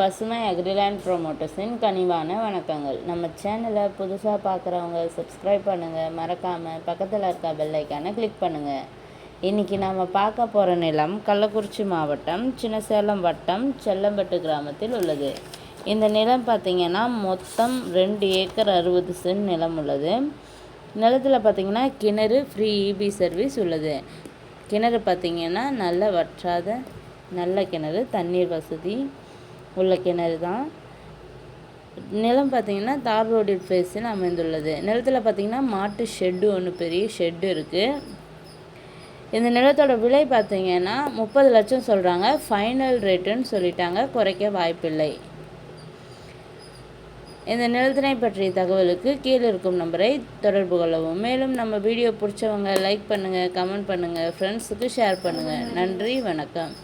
பசுமை அக்ரிலேண்ட் ப்ரோமோட்டர்ஸின் கனிவான வணக்கங்கள். நம்ம சேனலை புதுசாக பார்க்குறவங்க சப்ஸ்கிரைப் பண்ணுங்கள் மறக்காமல் பக்கத்தில் இருக்க பெல்லைக்கான கிளிக் பண்ணுங்கள் இன்றைக்கி நாம் பார்க்க போகிற நிலம் கள்ளக்குறிச்சி மாவட்டம் சின்னசேலம் வட்டம் செல்லம்பட்டு கிராமத்தில் உள்ளது. இந்த நிலம் பார்த்திங்கன்னா மொத்தம் ரெண்டு ஏக்கர் அறுபது சென்ட் நிலம் உள்ளது. நிலத்தில் பார்த்திங்கன்னா கிணறு ஃப்ரீ இபி சர்வீஸ் உள்ளது. கிணறு பார்த்திங்கன்னா நல்ல வற்றாத நல்ல கிணறு தண்ணீர் வசதி உள்ள கிணறு தான். நிலம் பார்த்திங்கன்னா தார் ரோடு ஃபேஸில் அமைந்துள்ளது. நிலத்தில் பார்த்திங்கன்னா மாட்டு ஷெட்டு ஒன்று பெரிய ஷெட்டு இருக்குது இந்த நிலத்தோட விலை பார்த்திங்கன்னா முப்பது லட்சம் சொல்கிறாங்க ஃபைனல் ரேட்டுன்னு சொல்லிட்டாங்க. குறைக்க வாய்ப்பில்லை. இந்த நிலத்தினை பற்றிய தகவலுக்கு கீழே இருக்கும் நம்பரை தொடர்பு கொள்ளவும். மேலும் நம்ம வீடியோ பிடிச்சவங்க லைக் பண்ணுங்கள் கமெண்ட் பண்ணுங்கள் ஃப்ரெண்ட்ஸுக்கு ஷேர் பண்ணுங்கள் நன்றி வணக்கம்.